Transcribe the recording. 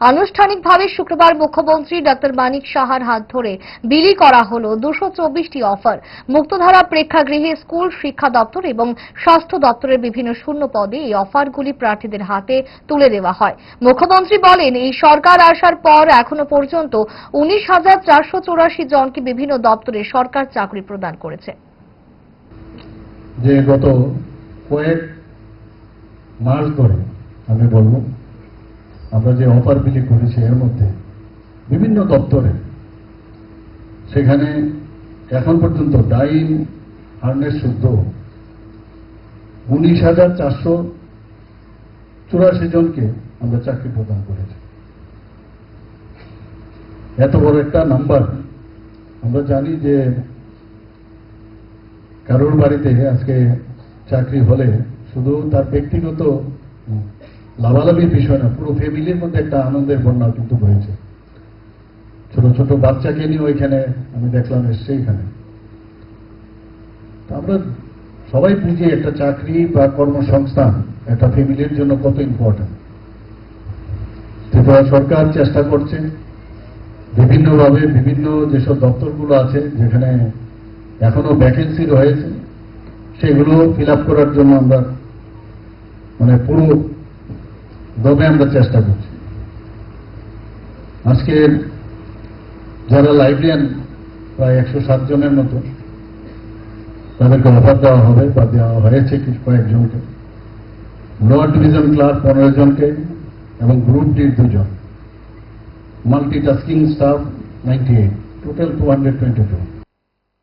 আনুষ্ঠানিকভাবে শুক্রবার মুখ্যমন্ত্রী ডক্টর মানিক সাহার হাত ধরে বিলি করা হল দুশো চব্বিশটি অফার। মুক্তধারা প্রেক্ষাগৃহে স্কুল, শিক্ষা দপ্তর এবং স্বাস্থ্য দপ্তরের বিভিন্ন শূন্য পদে এই অফারগুলি প্রার্থীদের হাতে তুলে দেওয়া হয়। মুখ্যমন্ত্রী বলেন, এই সরকার আসার পর এখনও পর্যন্ত উনিশ হাজার চারশো চৌরাশি জনকে বিভিন্ন দপ্তরে সরকার চাকরি প্রদান করেছে। যে গত কয়েক মাস ধরে আমি বলব আমরা যে অফার বিলি করেছি এর মধ্যে বিভিন্ন দপ্তরে, সেখানে এখন পর্যন্ত ডাইন হার্নেস শুদ্ধ উনিশ হাজার চারশো চুরাশি জনকে আমরা চাকরি প্রদান করেছি। এত বড় একটা নাম্বার আমরা জানি যে কারোর বাড়িতে আজকে চাকরি হলে শুধু তার ব্যক্তিগত লাভালাভির বিষয় না, পুরো ফ্যামিলির মধ্যে একটা আনন্দের বন্যা কিন্তু হয়েছে ছোট ছোট বাচ্চাকে নিয়ে ওইখানে আমি দেখলাম এসছে এখানে। আমরা সবাই বুঝি একটা চাকরি বা কর্মসংস্থান একটা ফ্যামিলির জন্য কত ইম্পর্টেন্ট ত্রিপুরা সরকার চেষ্টা করছে বিভিন্নভাবে, বিভিন্ন যেসব দপ্তরগুলো আছে যেখানে এখনও ভ্যাকেন্সি রয়েছে, সেগুলো ফিল করার জন্য আমরা মানে পুরো দমে আমরা চেষ্টা করছি আজকের যারা লাইব্রেরিয়ান প্রায় একশো সাত জনের মতো তাদেরকে অফার দেওয়া হবে বা দেওয়া হয়েছে কিছু কয়েকজনকে লোয়ার ডিভিশন ক্লাস পনেরো জনকে এবং গ্রুপ ডির দুজন multitasking staff ninety eight total two hundred twenty two